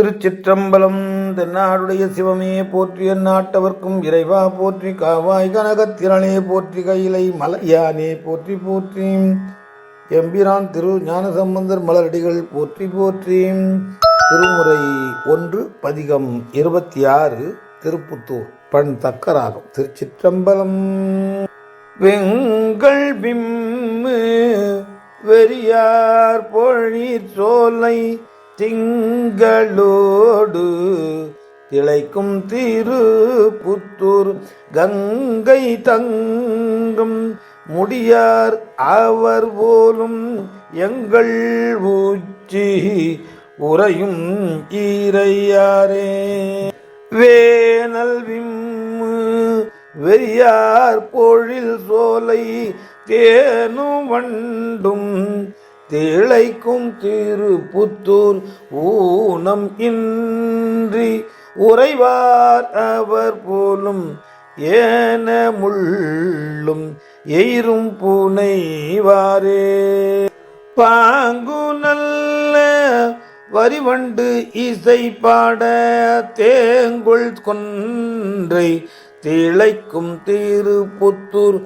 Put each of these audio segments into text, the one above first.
திருச்சிற்றம்பலம் தென்னாடுடைய சிவமே போற்றி நாட்டவர்க்கும் இறைவா போற்றி காவாய் கனகத்திரளே போற்றி கையிலை மலையானே போற்றி போற்றி. எம்பிரான் திரு ஞானசம்பந்தர் மலரடிகள் போற்றி போற்றி. திருமுறை ஒன்று பதிகம் இருபத்தி ஆறு திருப்புத்தூர். பண் தக்கராகும். திருச்சிற்றம்பலம். வெங்கள் பிம்மு வெறியார் பொழி சோலை திங்களோடு திளைக்கும் திரு புத்தூர் கங்கை தங்கும் முடியார் அவர் போலும் எங்கள் ஊச்சி உறையும் ஈரையாரே. வேனல் விம்மு வெறியார் பொழில் சோலை தேனும் வண்டும் திளைக்கும் திருப்புத்தூர் ஊனம் இன்றி உறைவார் அவர் போலும் ஏன முள்ளும் எயிரும் புனைவாரே. பாங்கு நல்ல வரிவண்டு இசை பாட தேங்குள் கொன்றை திளைக்கும் திருப்புத்தூர்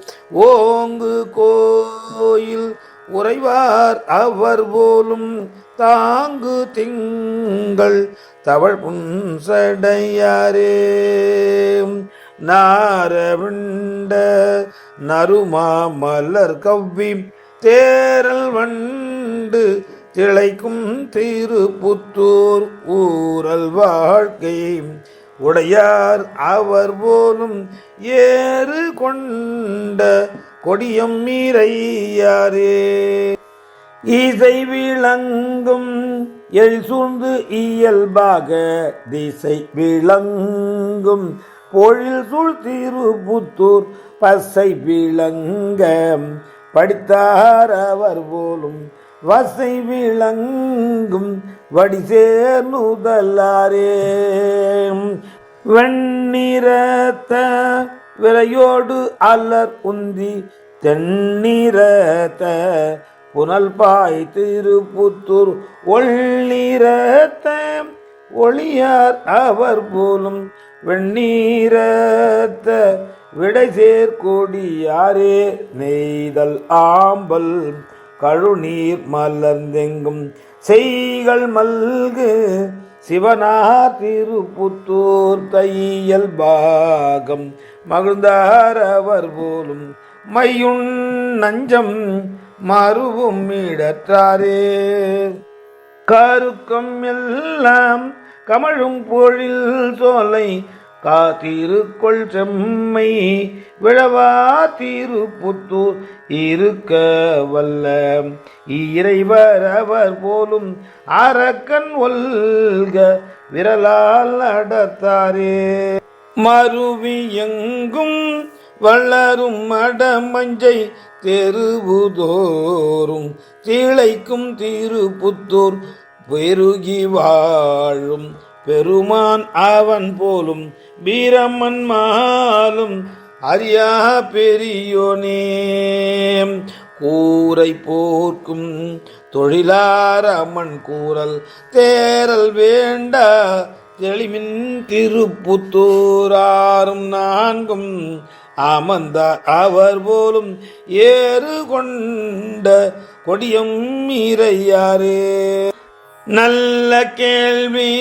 ஓங்கு கோயில் உறைவார் அவர் போலும் தாங்கு திங்கள் தவழ் புன்சடையாரே. நாரவிண்ட நறுமா மலர் கவ்வி தேரல் வண்டு திளைக்கும் திருப்புத்தூர் ஊரல் வாழ்க்கை உடையார் அவர் போலும் ஏறு கொண்ட கொடியும் மீறையாரே இசை விளங்கும் எழ் சூழ்ந்து இயல்பாக திசை விளங்கும். பொழில் சூழ் திருப்புத்தூர் பசை விளங்க. படித்தார் அவர் போலும் வசை விளங்கும். வடிசேர் நுதலாரே வெண்ணிறத்த விரையோடு அலர் உந்தி தென்னிறத்த புனல் பாய் திருப்புத்தூர் ஒள்ளிறத்த ஒளியார் அவர் போலும் வெண்ணீரத்த விடை சேர்கொடியாரே நெய்தல் ஆம்பல் கழுநீர் மலர்ந்தெங்கும் செய்கள் மல்கு சிவனார் திருப்புத்தூர் தையல் பாகம் மகிழ்ந்தார் அவர் போலும் மையுண் நஞ்சம் மறுவும் இடற்றாரே கருக்கம் எல்லாம் கமழும் பொழில் சோலை காத்திருக்கொள் செம்மை விழவா திருப்புத்தூர் இருக்க வல்ல. இறைவர் அவர் போலும் அரக்கன் ஒல்க விரலால் அடத்தாரே. மருவி எங்கும் வளரும் மடமஞ்சை தெருவுதோறும் திளைக்கும் திருப்புத்தூர் பெருகி வாழும் பெருமான் அவன் போலும் வீரம்மன் மாலும் அரியா பெரியோனே. கூரை போர்க்கும் தொழிலார் கூறல் தேரல் வேண்டா தெளிமின் திருப்புத்தூராறும் நான்கும் அமர்ந்தார் அவர் போலும் ஏறு கொண்ட கொடியம் மீறையாரே நல்ல கேள்வி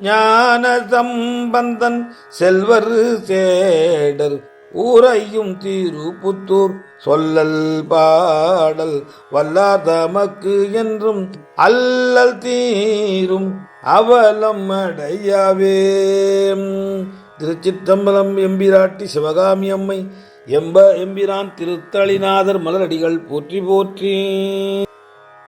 ஞான சம்பந்தன் செல்வர் சேடர் ஊரையும் திருப்புத்தூர் சொல்லல் பாடல் வல்லார் தமக்கு என்றும் அல்லல் தீரும் அவலம் அடையாவே. திருச்சிற்றம்பலம் எம்பிராட்டி சிவகாமி அம்மை எம்ப எம்பிரான் திருத்தளிநாதர் மலரடிகள் போற்றி போற்றி.